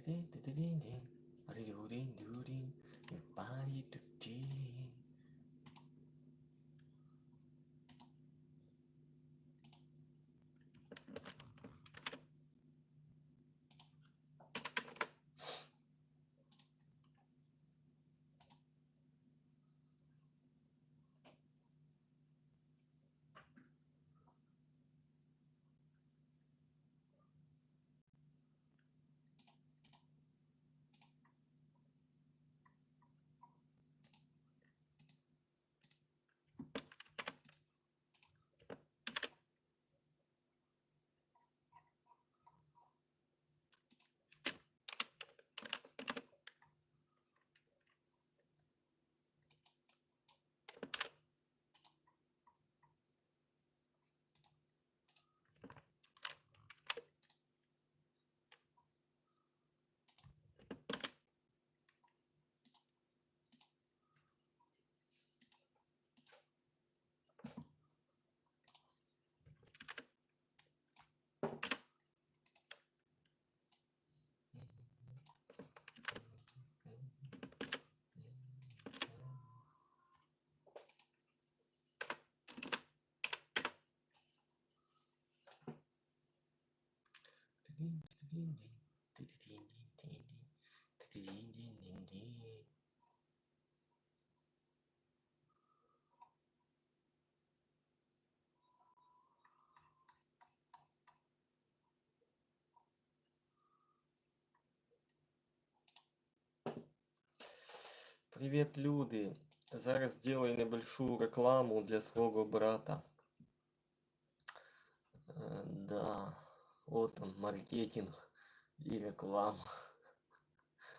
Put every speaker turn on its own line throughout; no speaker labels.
드드딘 드드딘딘 아리루린 누린. 내 말이 뚝디 Привет, люди! Зараз сделаю небольшую рекламу для своего брата. Э, Да, вот он, маркетинг и реклама.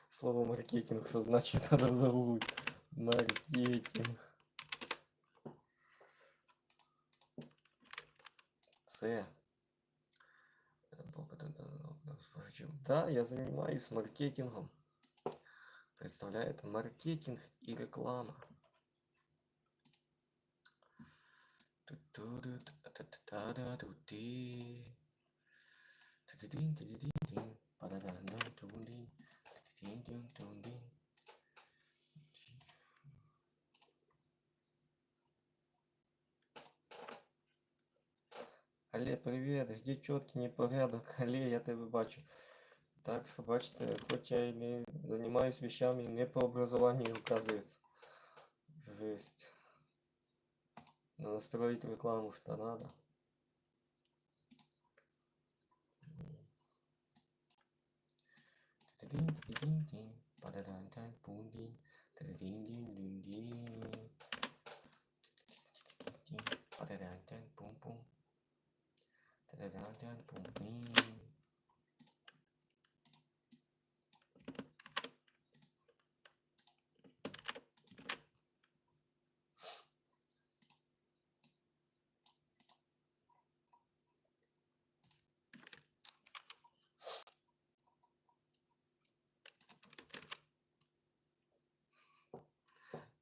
Слово маркетинг, что значит, надо загуглить. Маркетинг. Це. Да, я занимаюсь маркетингом. Представляет маркетинг и реклама. Ту-ту-ду-та-та-та-да-ду-ти. Ти-ти-дин-ти-ти-дин-дин. Па-да-да-да-ду-дин. Ти-ти-дин-дин-дин-дин. Але, привіт, где чіткий непорядок? Але, я тебе бачу. Так що, бачите, хоч я і не займаюсь вещами не по образованию, оказывается. Жесть. Но настроить рекламу что надо. ding ding ding ding pada dan dan pun ding ding ding ding ding ding pada dan dan pun pun pada dan dan pun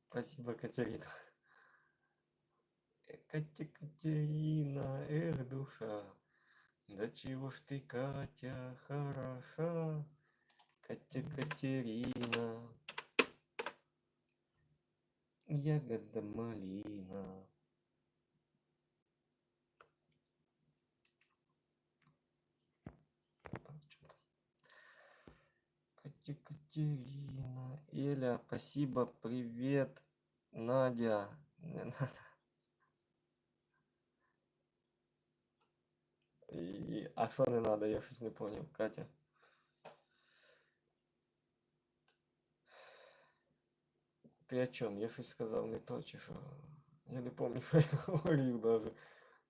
Спасибо, Катерина. Э, Катя Катерина, эх, душа. Да чего ж ты, Катя, хороша. Катя Катерина. Ягода малина. Катя Катерина. Эля, спасибо, привет. Надя. Не надо. І... А що не надо, я щось не понял, Катя. Ти о чому? Я щось сказав не то, чи що? Я не пам'ятаю, що я говорив даже.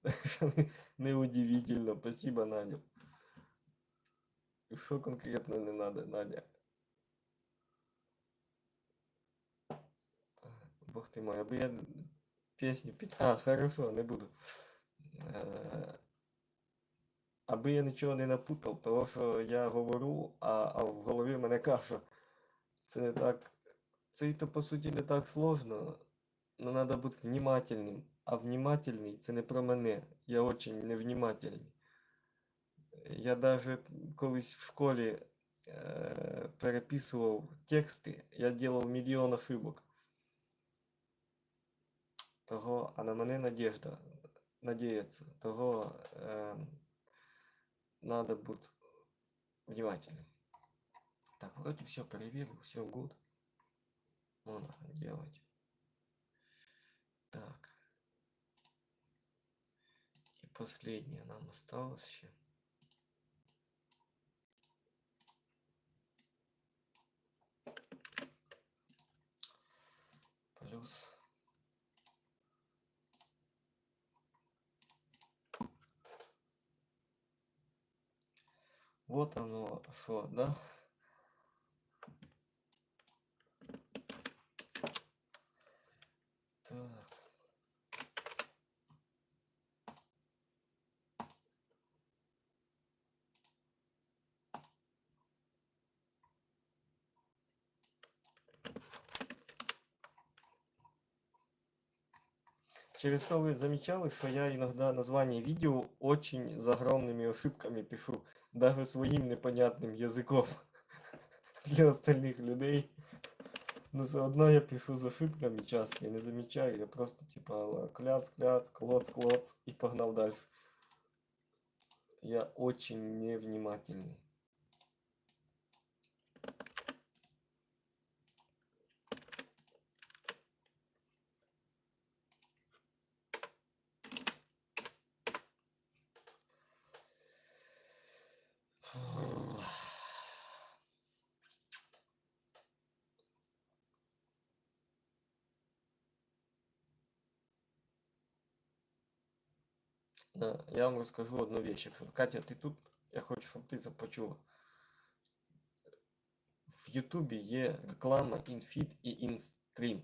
Так що не, не удивительно. Спасибо, Надя. Що конкретно не надо, Надя? Бог ти мой, аби я пісню під... А, хорошо, не буду. Е, Аби я нічого не напутав, того що я говорю, а, а в голові мене каша. Це не так. Це то по суті не так сложно, але треба бути внимательним. А внимательний це не про мене. Я очень невнимательний. Я даже колись в школі е, переписував тексти, я делав мільйон ошибок. Того, а на мене надежда, надіється. Того е, надо бути внимательным. Так, вроде все проверил, все good. Можно делать. Так. И последнее нам осталось еще. Плюс. Вот оно, что, да? Через то вы замечали, что я иногда название видео очень загромными ошибками пишу, даже своим непонятным языком для остальных людей. Но заодно я пишу з ошибками часто, я не замечаю, я просто типа кляц, кляц, клоц, клоц и погнал дальше. Я очень невнимательный. Я вам розкажу одну вещь. Катя, ти тут, я хочу, щоб ти це почула. В Ютубі є реклама InFeed і InStream.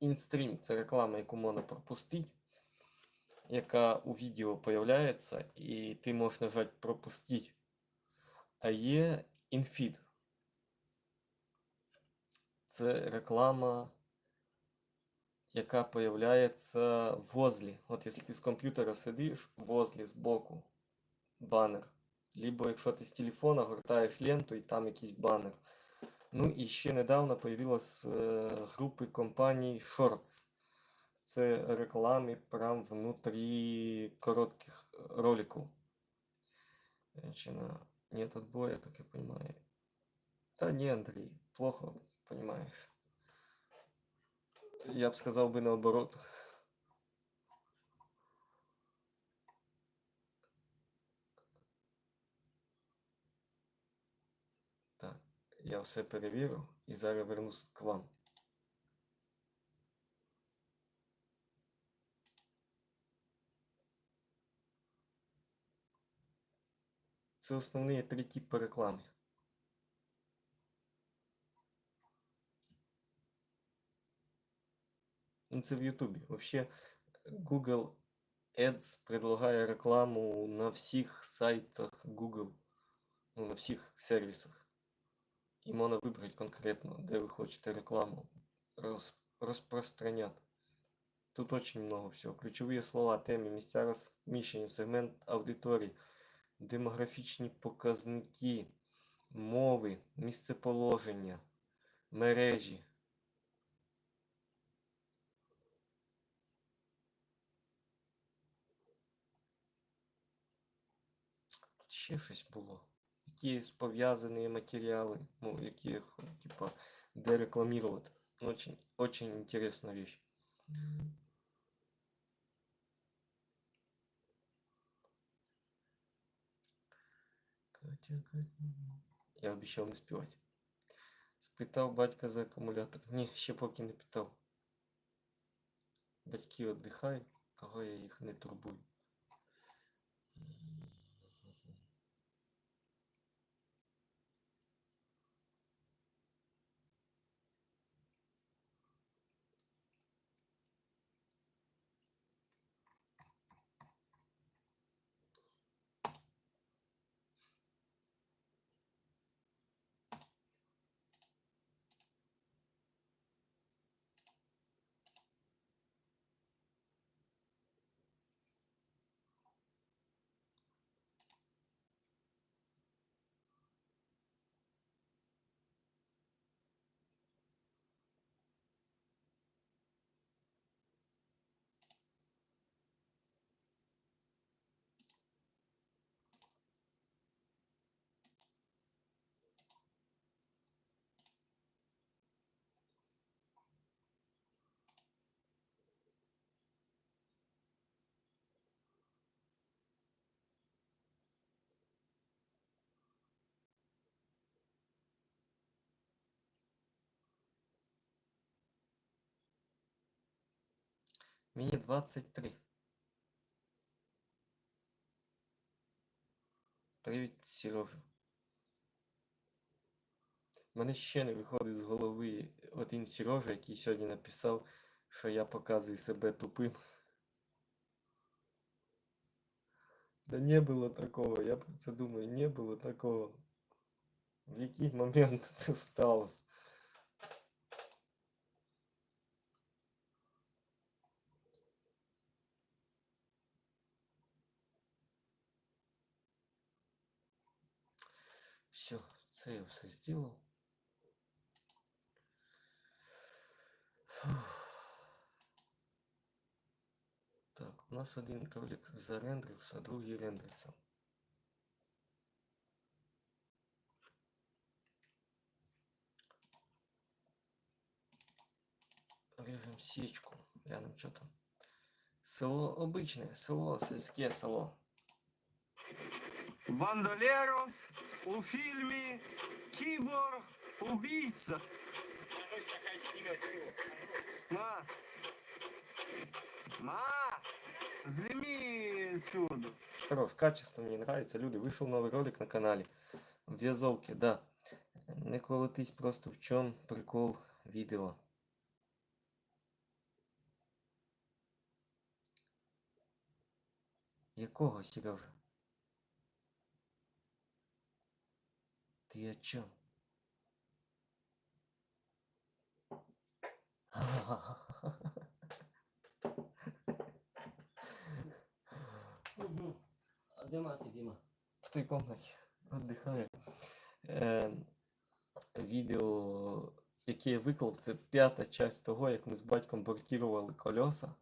InStream це реклама, яку можна пропустити, яка у відео появляється, і ти можеш нажати пропустити. А є InFeed. Це реклама яка появляється возле. От якщо ти з комп'ютера сидиш, возле збоку банер. Либо якщо ти з телефона гортаєш ленту і там якийсь банер. Ну і ще недавно появилась е, групи компаній Shorts. Це реклами прям внутрі коротких роликів. Начина... Нет отбоя, как я понимаю. Да не, Андрей, плохо понимаешь. Я б сказав би наоборот. Так, я все перевірю і зараз вернусь к вам. Це основні три типи реклами. Ну, це в Ютубі. Вообще Google Ads предлагає рекламу на всіх сайтах Google, ну, на всіх сервісах. І можна вибрати конкретно, де ви хочете рекламу роз, розпространяти. Тут очень много всього. Ключові слова, теми, місця розміщення, сегмент аудиторії, демографічні показники, мови, місцеположення, мережі. Ще щось було. Які пов'язані матеріали, ну, які, типа, де рекламувати. Очень, очень интересная вещь. Я обіцяв не співати. Спитав батька за акумулятор. Ні, ще поки не питав. Батьки віддихають, того я їх не турбую. Мені 23. Привіт, Сережа. Мене ще не виходить з голови один Сережа, який сьогодні написав, що я показую себе тупим. Да не було такого, я про це думаю, не було такого. В який момент це сталося? Це все зробив. Так, у нас один ролик зарендрився, другий рендриться. Режем сечку, глянем, что там. Село обычное, село, сельське село.
Бандолерос у фільмі Кіборг убійця. На. На. Зніми чудо.
Хорош, качество мне нравится. Люди, вышел новый ролик на канале. В в'язовці, да. Не колотись просто в чем прикол відео. Якого, Сережа? Ти о чем?
А де мати, Діма?
в той комнаті віддихає. Е, відео, яке я виклав, це п'ята часть того, як ми з батьком бортували колеса.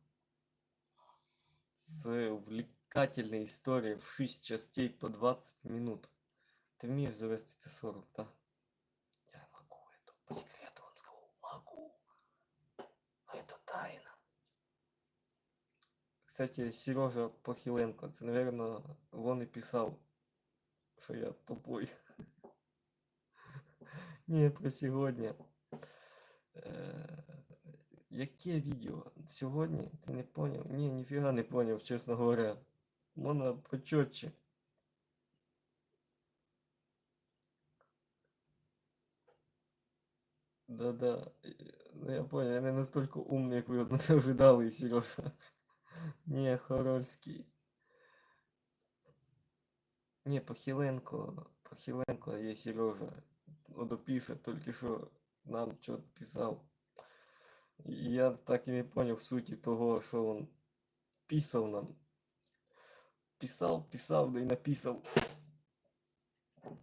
Це увлекательна історія в 6 частей по 20 минут. Ти вмієш завести це 40, так? Я могу это. По секрету он сказал, могу. Но это тайна. Кстати, Сережа Похиленко, це, наверное, он і писав, що я тупой. Ні, про сьогодні. Е, яке відео? Сьогодні? Ти не поняв? Ні, ніфіга не поняв, чесно говоря. Можна почотче. Да-да. е, Ну я понял, я не настолько умний, як ви ожидали, Сережа. Ні, Хорольський. Ні, Похиленко, Похиленко є Сережа. Допише, тільки що нам що писав. І я так і не поняв суті того, що він писав нам. Писав, писав, да й написав.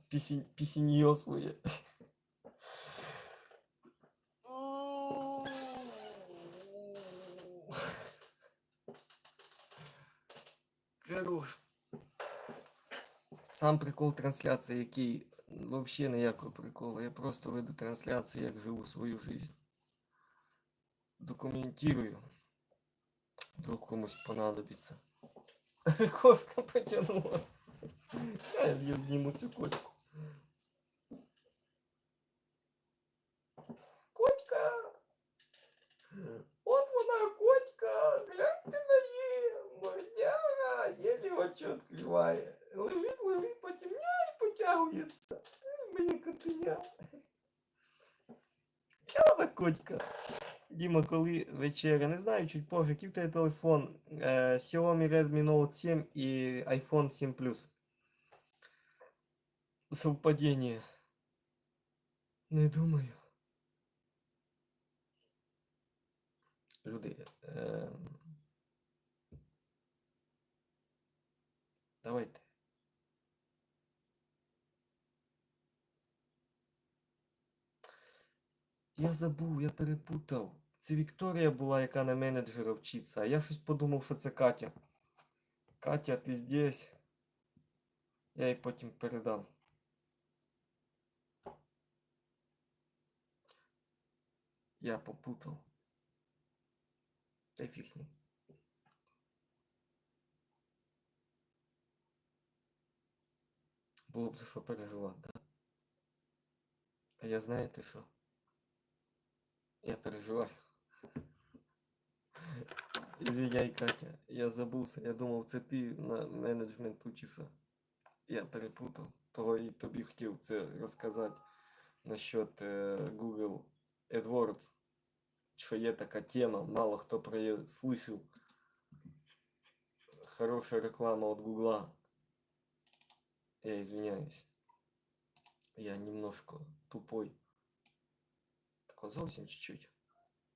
Пісінь, пісіньо своє. Хорош. Сам прикол трансляції, який взагалі ніякого приколу. Я просто веду трансляції, як живу свою жизнь. Документирую. Вдруг комусь понадобиться. Кошка потянулась. Я, зніму цю котку. очі відкриває. Лежить, лежить, потемняє, потягується. Ай, Мені котеня. Я вона котька. Діма, коли вечеря, не знаю, чуть позже, який в тебе телефон е, Xiaomi Redmi Note 7 і iPhone 7 Plus. Совпадение. Не думаю. Я забув, я перепутав. Це Вікторія була, яка на менеджера вчиться, а я щось подумав, що це Катя. Катя, ти здесь? Я їй потім передам. Я попутав. Та фіг ним. Було б за що переживати, да? А я знаєте що? Я переживаю. Извиняй, Катя, я забувся. Я думав, це ти на менеджмент учишся. Я перепутав. Того і тобі хотів це розказати насчет е, Google AdWords, що є така тема, мало хто про неї слышав. Хорошая реклама от Гугла. Я извиняюсь. Я немножко тупой. Тако зовсім чуть-чуть.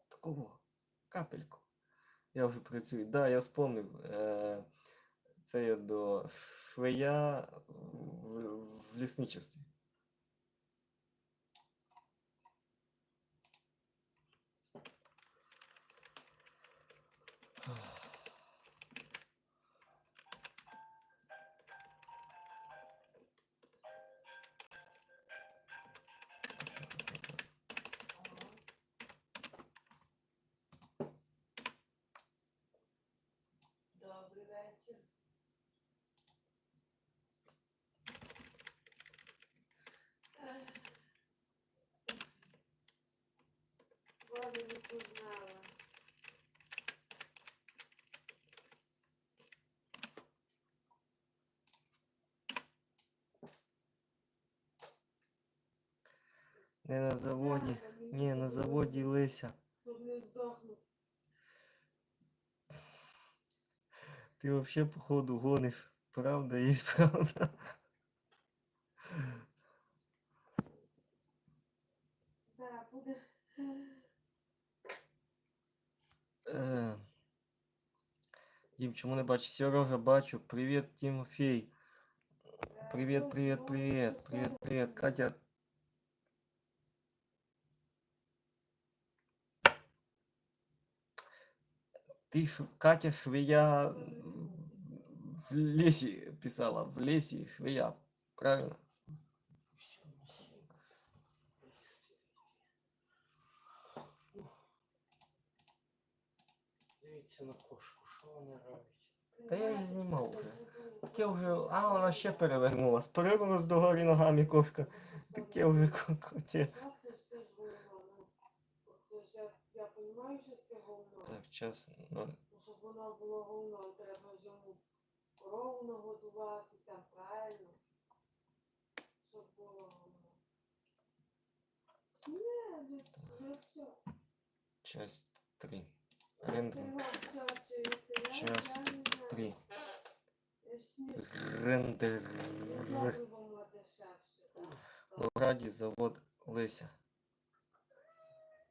Такого. Капельку. Я вже працюю. Да, я вспомнив. Е, це я до швея в, в лісничестві.
Не
на заводі.
Та, мені
Ні, на
тут
заводі Леся.
Тут не здохнуть.
Ти вообще походу гониш. Правда, є правда.
Да, буде.
Е, Дім, чому не бачиш? Сережа, бачу. Привіт, Тимофій. Привіт, привіт, привіт. Привіт, привіт. Катя. Ти. Катя швея в лесі писала. В лесі швея. Правильно?
Дивіться на кошку, що вони роблять.
Та я її знімав вже. Таке вже. А, вона ще перевернулась. Перевернулась догорі ногами кошка. Таке вже ко- коте.
Ж це ж говно. ну. Ж я, я розумію, що це.
Так, час ноль.
Щоб воно було говно, треба ж йому корову нагодувати, там правильно. Щоб було говно. Ні, не, не все.
Часть 3. Рендер.
Час
Три. Рендер. В раді завод Леся.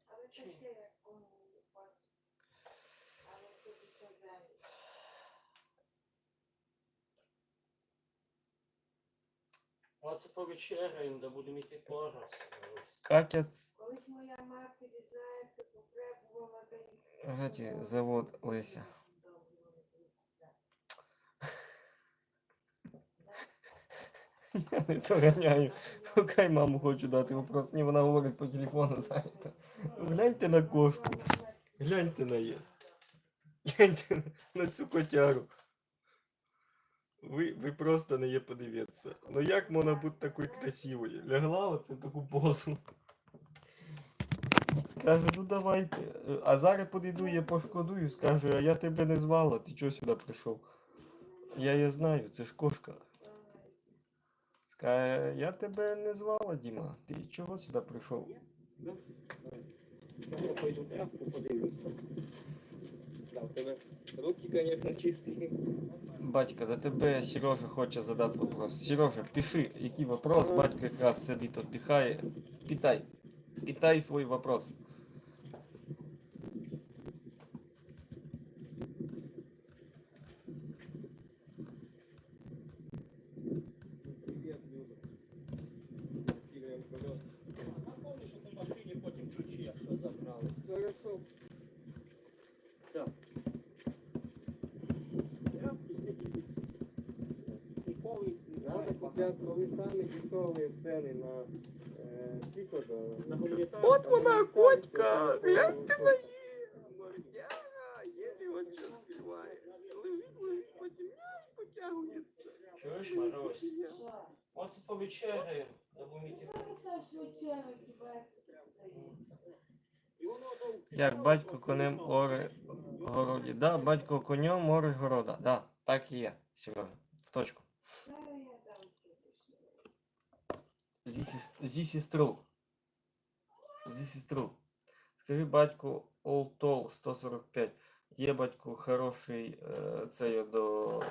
Таке,
Оце повечеряємо, да будемо йти пораз.
Катя
Колись моя мати, ви знаєте, потребувала день.
раді завод Леся. Я не дороняю. Поки маму хочу дати вопрос. Ні, вона говорить по телефону зайнята. Гляньте на кошку. Гляньте на її. Гляньте на цю котяру. Ви, ви просто не є подивитися. Ну як можна бути такою красивою? Лягла оце таку позу. Каже, ну давайте. А зараз підійду, я пошкодую, скажу, а я тебе не звала, ти чого сюди прийшов? Я її знаю, це ж кошка. Скаже, я тебе не звала, Діма. Ти чого сюди прийшов?
Я руки, конечно, чисті.
Батька, до тебе Сережа хоче задати вопрос. Сережа, пиши, який вопрос, батько якраз сидить, віддихає. Питай. Питай свій вопрос.
Привіт, Люда. Кидаємо колеса. Напомни, що в машині потім ключі, якщо забрали. Хорошо. Все. Тряпки сидіть. Ніколи
Надо купляти, коли дешеві ціни на е, кода.
на гуманітарну.
От вона, котька, гляньте на її. Єлі от що співає. Лежить, лежить, потімняє, потягується.
Чуєш, Марусь? Оце повечеряємо,
І
Як батько конем оре городі. Да, батько конем, море города. Да, так і є, Сережа. В точку. Зі, сіс- зі сестру. Зі сестру. Скажи батьку Олтол 145. Є батьку хороший е, цей до.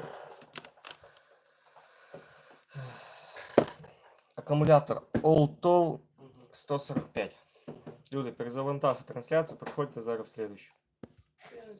Акумулятор Олтол 145. Люди, перезавантажу трансляцію, приходьте зараз в слідущу.
Я не